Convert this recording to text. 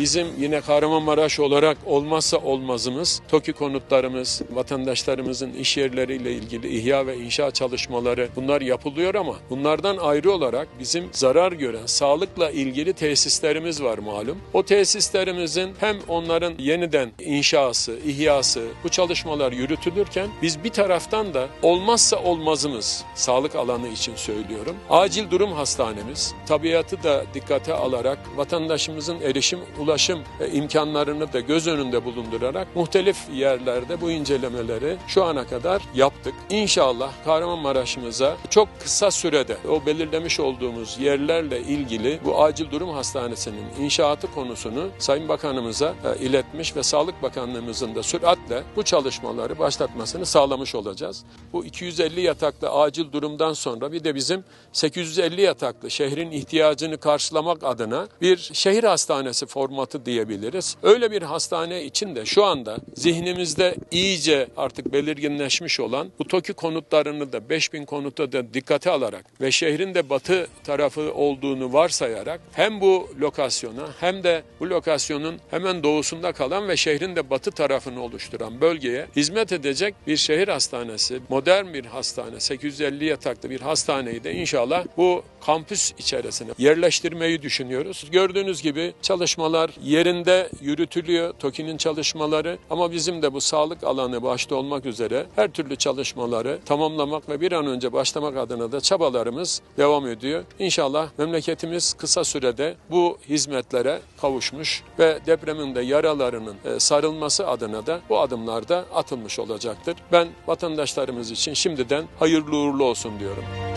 bizim yine Kahramanmaraş olarak olmazsa olmazımız TOKİ konutlarımız, vatandaşlarımızın iş yerleriyle ilgili ihya ve inşa çalışmaları bunlar yapılıyor ama bunlardan ayrı olarak bizim zarar gören sağlıkla ilgili tesislerimiz var malum. O tesislerimizin hem onların yeniden inşası, ihyası bu çalışmalar yürütülürken biz bir taraftan da olmazsa olmazımız sağlık alanı için söylüyorum. Acil durum hastanemiz tabiatı da dikkate alarak vatandaşımızın erişim, ulaşım e, imkanlarını da göz önünde bulundurarak muhtelif yerlerde bu incelemeleri şu ana kadar yaptık. İnşallah Kahramanmaraş'ımıza çok kısa sürede o belirlemiş olduğumuz yerlerle ilgili bu acil durum hastanesinin inşaatı konusunu Sayın Bakanımıza e, iletmiş ve Sağlık Bakanlığımızın da süratle bu çalışmaları başlatmasını sağlamış olacağız. Bu 250 yataklı acil durumdan sonra bir de bizim 850 yataklı şehrin ihtiyacını karşılamak adına bir şehir hastanesi formatı diyebiliriz. Öyle bir hastane için de şu anda zihnimizde iyice artık belirginleşmiş olan bu TOKİ konutlarını da 5000 konuta da dikkate alarak ve şehrin de batı tarafı olduğunu varsayarak hem bu lokasyona hem de bu lokasyonun hemen doğusunda kalan ve şehrin de batı tarafını oluşturan bölgeye hizmet edecek bir şehir hastanesi, modern bir hastane, 850 yataklı bir hastaneyi de inşallah bu kampüs içerisine yerleştirmeyi düşünüyoruz. Gördüğünüz gibi çalışmalar yerinde yürütülüyor, TOKİ'nin çalışmaları ama bizim de bu sağlık alanı başta olmak üzere her türlü çalışmaları tamamlamak ve bir an önce başlamak adına da çabalarımız devam ediyor. İnşallah memleketimiz kısa sürede bu hizmetlere kavuşmuş ve depremin de yaralarının e, sarılması adına da bu adımlar da atılmış olacaktır. Ben vatandaşlarımız için şimdiden hayırlı uğurlu olsun diyorum.